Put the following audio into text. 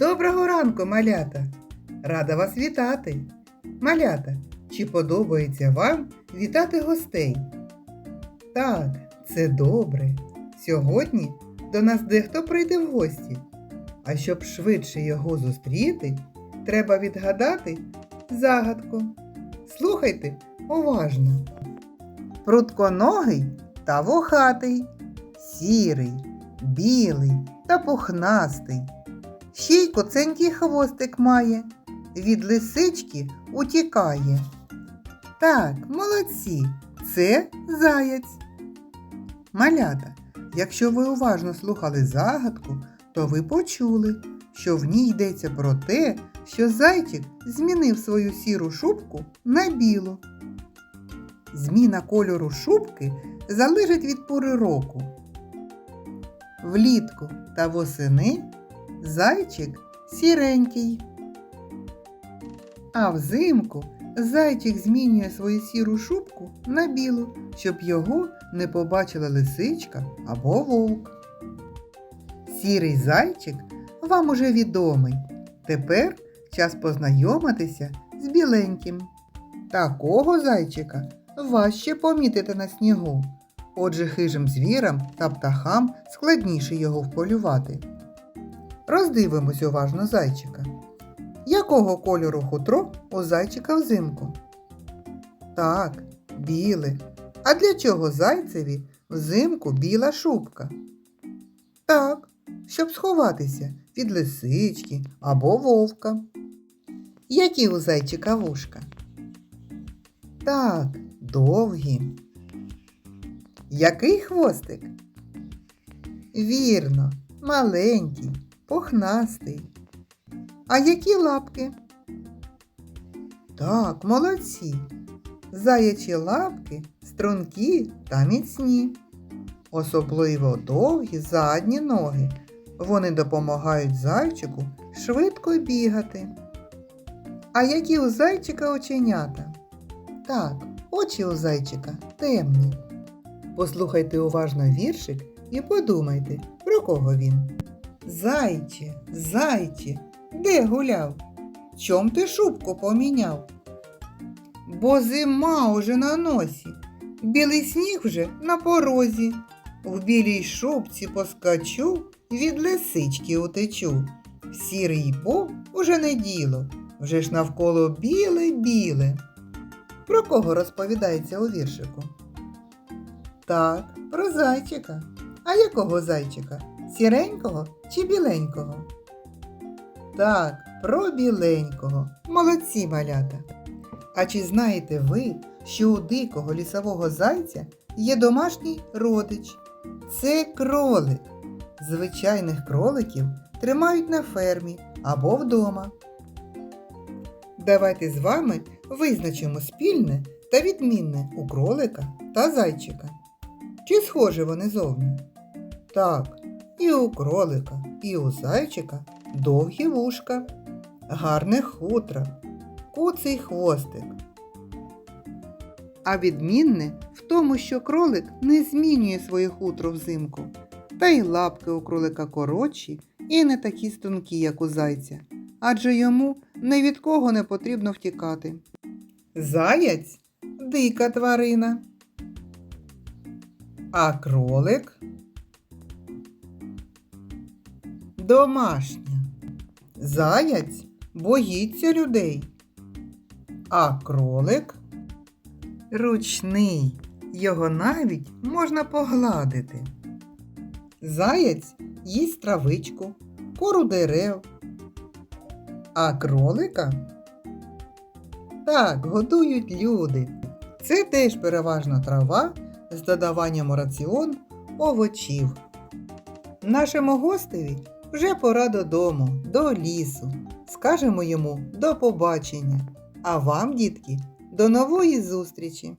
Доброго ранку, малята! Рада вас вітати! Малята, чи подобається вам вітати гостей? Так, це добре. Сьогодні до нас дехто прийде в гості. А щоб швидше його зустріти, треба відгадати загадку. Слухайте уважно. Прутконогий та вухатий, сірий, білий та пухнастий. Ще й коценький хвостик має, від лисички утікає. Так, молодці, це заяць. Малята, якщо ви уважно слухали загадку, то ви почули, що в ній йдеться про те, що зайчик змінив свою сіру шубку на білу. Зміна кольору шубки залежить від пори року. Влітку та восени зайчик сіренький. А взимку зайчик змінює свою сіру шубку на білу, щоб його не побачила лисичка або вовк. Сірий зайчик вам уже відомий. Тепер час познайомитися з біленьким. Такого зайчика важче помітити на снігу. Отже, хижим звірам та птахам складніше його вполювати. Роздивимось уважно зайчика. Якого кольору хутро у зайчика взимку? Так, біле. А для чого зайцеві взимку біла шубка? Так, щоб сховатися від лисички або вовка. Які у зайчика вушка? Так, довгі. Який хвостик? Вірно, маленький, пухнастий. А які лапки? Так, молодці. Заячі лапки стрункі та міцні. Особливо довгі задні ноги. Вони допомагають зайчику швидко бігати. А які у зайчика оченята? Так, очі у зайчика темні. Послухайте уважно віршик і подумайте, про кого він. Зайче, зайче, де гуляв? Чом ти шубку поміняв? Бо зима уже на носі, білий сніг вже на порозі. В білій шубці поскачу, від лисички утечу. Сірий бо уже не діло, вже ж навколо біле-біле. Про кого розповідається у віршику? Так, про зайчика. А якого зайчика? Сіренького чи біленького? Так, про біленького. Молодці малята. А чи знаєте ви, що у дикого лісового зайця є домашній родич? Це кролик. Звичайних кроликів тримають на фермі або вдома. Давайте з вами визначимо спільне та відмінне у кролика та зайчика. Чи схожі вони зовні? Так, і у кролика, і у зайчика довгі вушка, гарне хутро, куций хвостик. А відмінне в тому, що кролик не змінює своє хутро взимку, та й лапки у кролика коротші і не такі стрункі, як у зайця, адже йому ні від кого не потрібно втікати. Заяць дика тварина. А кролик домашня. Заяць боїться людей. А кролик ручний. Його навіть можна погладити. Заєць їсть травичку, кору дерев. А кролика так годують люди. Це теж переважно трава з додаванням раціон овочів. Нашому гостеві вже пора додому, до лісу. Скажемо йому до побачення. А вам, дітки, до нової зустрічі!